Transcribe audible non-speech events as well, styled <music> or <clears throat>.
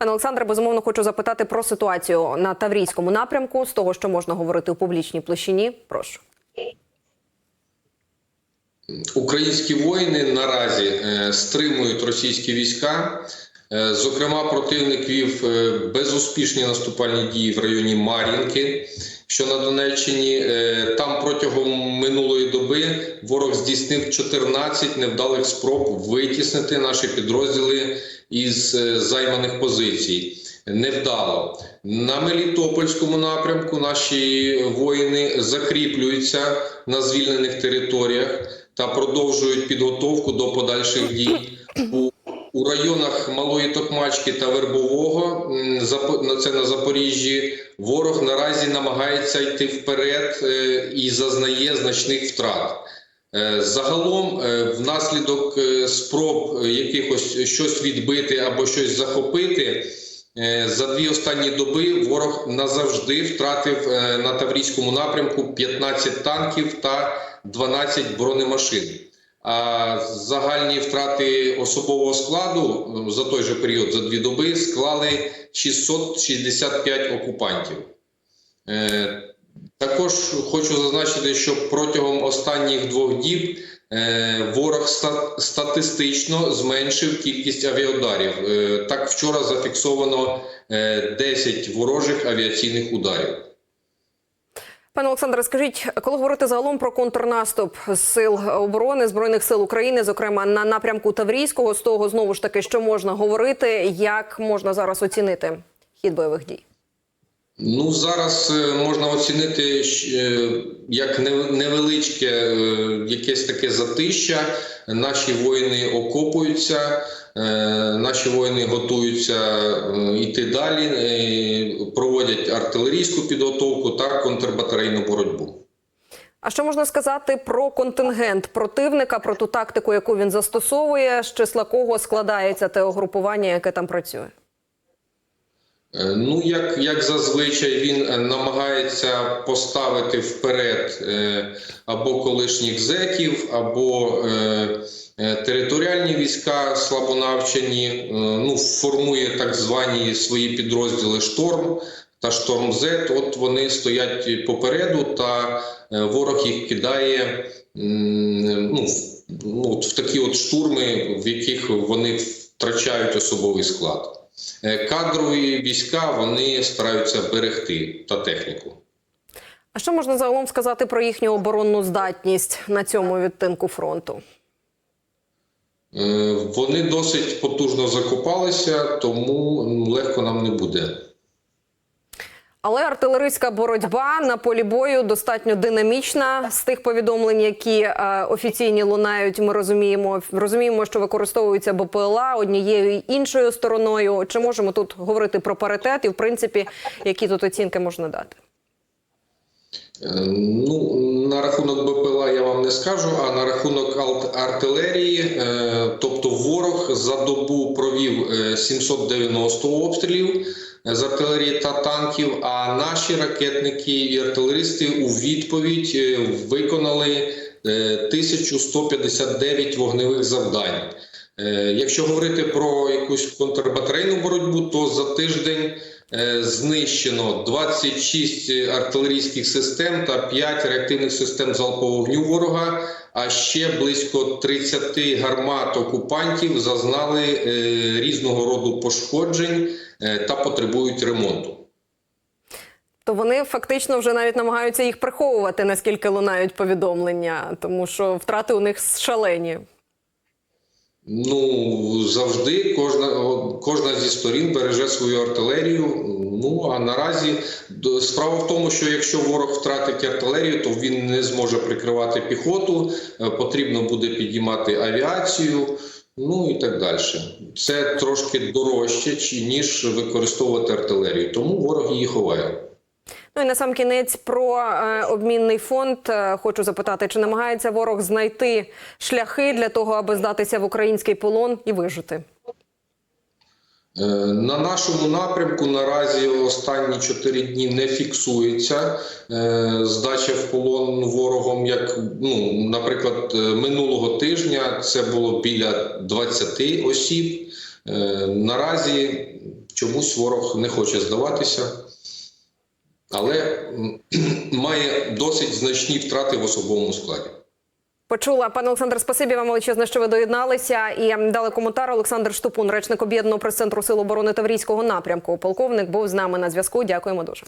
Пане Олександре, безумовно, хочу запитати про ситуацію на Таврійському напрямку з того, що можна говорити у публічній площині. Прошу. Українські воїни наразі е, стримують російські війська. Е, Зокрема, противник вів е, безуспішні наступальні дії в районі Мар'їнки, що на Донеччині. Е, Там протягом минулої доби ворог здійснив 14 невдалих спроб витіснити наші підрозділи із е, займаних позицій. Невдало на Мелітопольському напрямку. Наші воїни закріплюються на звільнених територіях та продовжують підготовку до подальших дій. У, у районах Малої Токмачки та Вербового, це на Запоріжжі, ворог наразі намагається йти вперед е, і зазнає значних втрат. Е, Загалом, е, внаслідок спроб якихось щось відбити або щось захопити, за дві останні доби ворог назавжди втратив на Таврійському напрямку 15 танків та 12 бронемашин. А загальні втрати особового складу е, за той же період, за дві доби, склали 665 окупантів. Е, Також хочу зазначити, що протягом останніх двох діб е, ворог статистично зменшив кількість авіаударів. Е, Так, вчора зафіксовано е, 10 ворожих авіаційних ударів. Пане Олександре, скажіть, коли говорити загалом про контрнаступ сил оборони збройних сил України, зокрема на напрямку Таврійського, з того знову ж таки, що можна говорити, як можна зараз оцінити хід бойових дій? Ну зараз е, можна оцінити е, як невеличке е, якесь таке затища. Наші воїни окопуються, наші воїни готуються йти далі, проводять артилерійську підготовку та контрбатарейну боротьбу. А що можна сказати про контингент противника, про ту тактику, яку він застосовує, з числа кого складається те угрупування, яке там працює? Е, Ну, як, як зазвичай, він е, намагається поставити вперед е, або колишніх зеків, або територіальні війська слабонавчені, ну, формує так звані свої підрозділи шторм та шторм З. От вони стоять попереду, та ворог їх кидає ну, ну, в такі от штурми, в яких вони втрачають особовий склад. Е, Кадрові війська вони стараються берегти та техніку. А що можна загалом сказати про їхню оборонну здатність на цьому відтинку фронту? Е, Вони досить потужно закопалися, тому легко нам не буде. Але артилерійська боротьба на полі бою достатньо динамічна. З тих повідомлень, які е, офіційні лунають, ми розуміємо. Розуміємо, що використовується БПЛА однією і іншою стороною. Чи можемо тут говорити про паритет? І в принципі, які тут оцінки можна дати? Е, Ну, на рахунок БПЛА я вам не скажу, а на рахунок артилерії, е, тобто ворог за добу провів е, 790 обстрілів е, з артилерії та танків, а наші ракетники і артилеристи у відповідь виконали е, 1159 вогневих завдань. Е, Якщо говорити про якусь контрбатарейну боротьбу, то за тиждень е, знищено 26 артилерійських систем та 5 реактивних систем залпового вогню ворога. А ще близько 30 гармат окупантів зазнали е, різного роду пошкоджень та потребують ремонту. То вони фактично вже навіть намагаються їх приховувати, наскільки лунають повідомлення, тому що втрати у них шалені. Ну завжди кожна кожна зі сторін береже свою артилерію. Ну а наразі справа в тому, що якщо ворог втратить артилерію, то він не зможе прикривати піхоту. е, Потрібно буде підіймати авіацію. Ну і так далі. Це трошки дорожче, ніж використовувати артилерію. Тому ворог її ховає. Ну і на сам кінець про е, обмінний фонд е, хочу запитати, чи намагається ворог знайти шляхи для того, аби здатися в український полон і вижити? Е, На нашому напрямку наразі останні чотири дні не фіксується здача в полон ворогом. Як ну, наприклад, минулого тижня це було біля 20 осіб. Наразі чомусь ворог не хоче здаватися, але <clears throat> має досить значні втрати в особовому складі. Почула пане Олександр, спасибі вам величезне, що ви доєдналися і дали коментар. Олександр Штупун, речник об'єднаного прес-центру Сил оборони Таврійського напрямку. Полковник був з нами на зв'язку. Дякуємо дуже.